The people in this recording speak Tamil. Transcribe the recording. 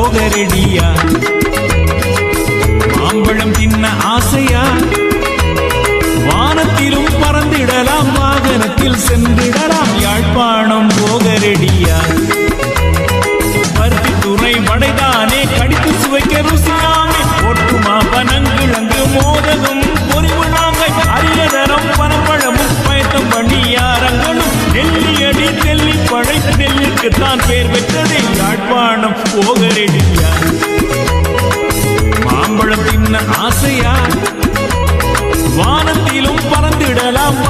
போகரடியா மாம்பழம் தின்ன ஆசையா? வானத்திலும் பறந்திடலாம் வாகனத்தில் சென்றிடலாம். யாழ்ப்பாணம் போகரடியா? பருத்தி துணை படைதானே கடித்து சுவைக்க ருசியாமே. ஒட்டுமா பனங்கிழங்கு மோதகம் பொறிவுழாங்கை அரியதரம் பனப்பழமும் பயத்தம் பண்ணியாரங்களும் நெல்லியடி பேர் பெற்றதே. யாழ்ப்பாணம் போக ஆசையா வானத்திலும் பறந்திடலாம்.